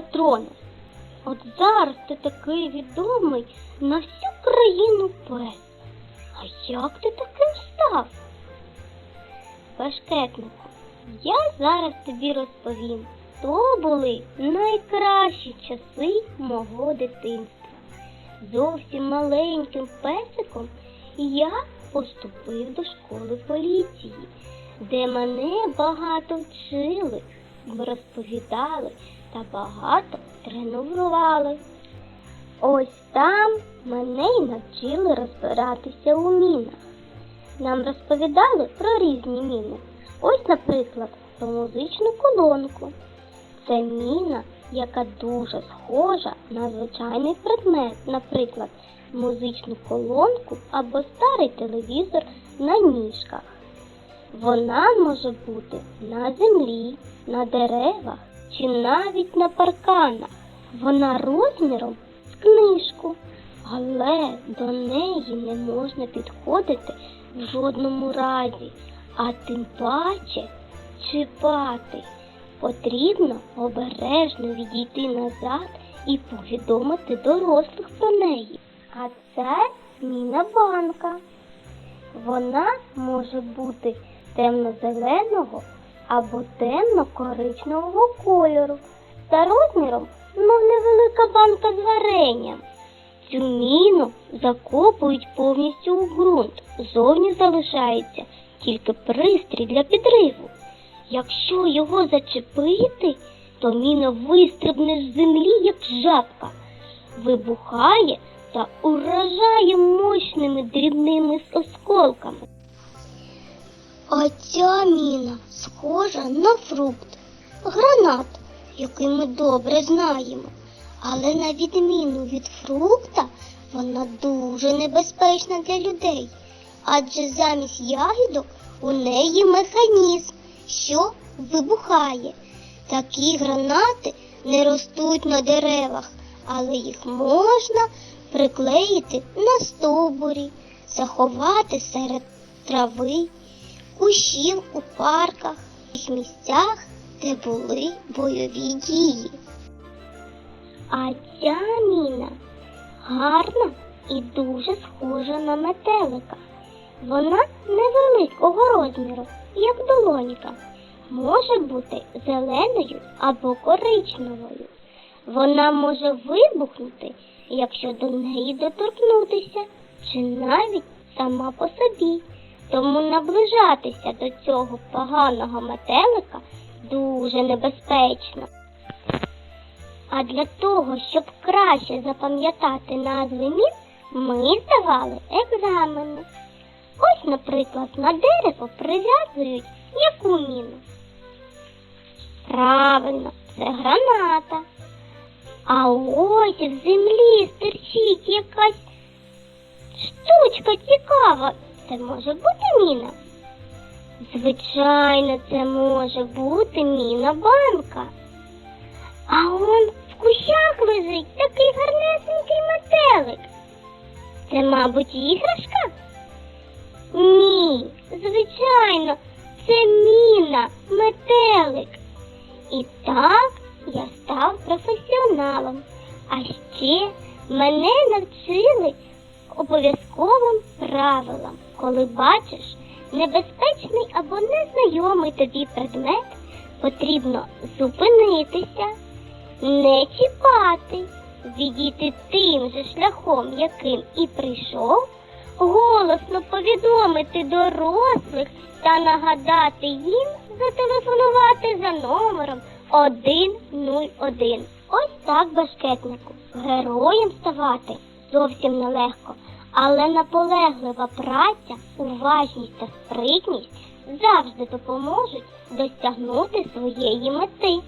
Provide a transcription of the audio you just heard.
патроне. От зараз ти такий відомий на всю країну пес. А як ти таким став? Башкетнику, я зараз тобі розповім. То були найкращі часи мого дитинства. Зовсім маленьким песиком я поступив до школи поліції, де мене багато вчили, розповідали та багато тренували. Ось там мене й навчили розбиратися у мінах. Нам розповідали про різні міни. Ось, наприклад, про музичну колонку. Це міна, яка дуже схожа на звичайний предмет, наприклад, музичну колонку або старий телевізор на ніжках. Вона може бути на землі, на деревах чи навіть на парканах. Вона розміром з книжку, але до неї не можна підходити в жодному разі, а тим паче чіпати. Потрібно обережно відійти назад і повідомити дорослих про неї. А це міна банка. Вона може бути темно-зеленого або темно-коричневого кольору та розміром, мов невелика банка з варенням. Цю міну закопують повністю у ґрунт. Зовні залишається тільки пристрій для підриву. Якщо його зачепити, то міна вистрибне з землі, як жабка, вибухає та уражає мощними дрібними осколками. А ця міна схожа на фрукт, гранат, який ми добре знаємо. Але на відміну від фрукта, вона дуже небезпечна для людей, адже замість ягідок у неї механізм, що вибухає. Такі гранати не ростуть на деревах, але їх можна приклеїти на стовбурі, заховати серед трави, кущів у парках, в місцях, де були бойові дії. А ця міна гарна і дуже схожа на метелика. Вона невеликого розміру, як долонька. Може бути зеленою або коричневою. Вона може вибухнути, якщо до неї доторкнутися, чи навіть сама по собі. Тому наближатися до цього поганого метелика дуже небезпечно. А для того, щоб краще запам'ятати назви мін, ми здавали екзамени. Ось, наприклад, на дерево прив'язують яку міну? Правильно, це граната. А ось в землі стирчить якась штучка цікава. Це може бути міна? Звичайно, це може бути міна банка. А он в кущах лежить такий гарнесенький метелик. Це, мабуть, іграшка? Ні, звичайно, це міна, метелик. І так я став професіоналом. А ще мене навчили обов'язковим правилам, коли бачиш небезпечний або незнайомий тобі предмет, потрібно зупинитися, не чіпати, відійти тим же шляхом, яким і прийшов, голосно повідомити дорослих та нагадати їм зателефонувати за номером 101. Ось так, башкетнику, героєм ставати зовсім нелегко, але наполеглива праця, уважність та спритність завжди допоможуть досягнути своєї мети.